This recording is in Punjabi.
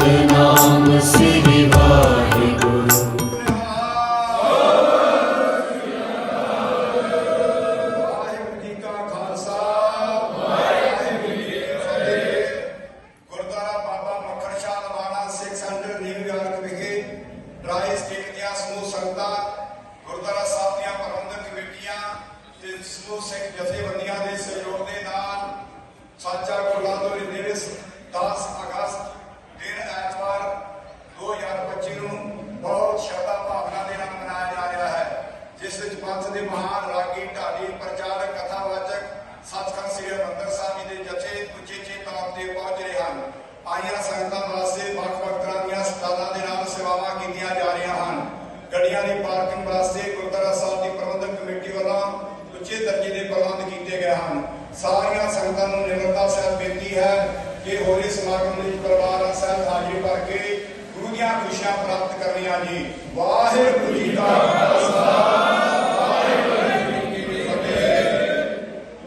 ਸਤਨਾਮ ਸ੍ਰੀ ਵਾਹਿਗੁਰੂ ਗੁਰਦੁਆਰਾ ਬਾਬਾ ਗੁਰਦੁਆਰਾ ਸਾਹਿਬ ਦੀਆਂ ਪ੍ਰਬੰਧਕ ਕਮੇਟੀਆਂ ਤੇ ਸਮੂਹ ਸਿੱਖ ਜਥੇਬੰਦੀਆਂ ਦੇ ਸਹਿਯੋਗ ਦੇ ਆਈਆਂ ਸੰਗਤਾਂ ਵਾਸਤੇ ਵੱਖ-ਵੱਖ ਤਰ੍ਹਾਂ ਦੀਆਂ ਸਟਾਲਾਂ ਦੇ ਨਾਲ ਸੇਵਾਵਾਂ ਕੀਤੀਆਂ ਜਾ ਰਹੀਆਂ ਹਨ। ਗੱਡੀਆਂ ਦੀ ਪਾਰਕਿੰਗ ਵਾਸਤੇ ਗੁਰਦੁਆਰਾ ਸਾਹਿਬ ਦੀ ਪ੍ਰਬੰਧਕ ਕਮੇਟੀ ਵੱਲੋਂ ਉੱਚੇ ਦਰਜੇ ਦੇ ਪ੍ਰਬੰਧ ਕੀਤੇ ਗਏ ਹਨ। ਸਾਰੀਆਂ ਸੰਗਤਾਂ ਨੂੰ ਨਿਮਰਤਾ ਸਹਿਤ ਬੇਨਤੀ ਹੈ ਕਿ ਹੋਲੀ ਸਮਾਗਮ ਵਿੱਚ ਪਰਿਵਾਰਾਂ ਸਹਿਤ ਹਾਜ਼ਰੀ ਭਰ ਕੇ ਗੁਰੂ ਦੀਆਂ ਖੁਸ਼ੀਆਂ ਪ੍ਰਾਪਤ ਕਰਨੀਆਂ ਜੀ। ਵਾਹਿਗੁਰੂ ਜੀ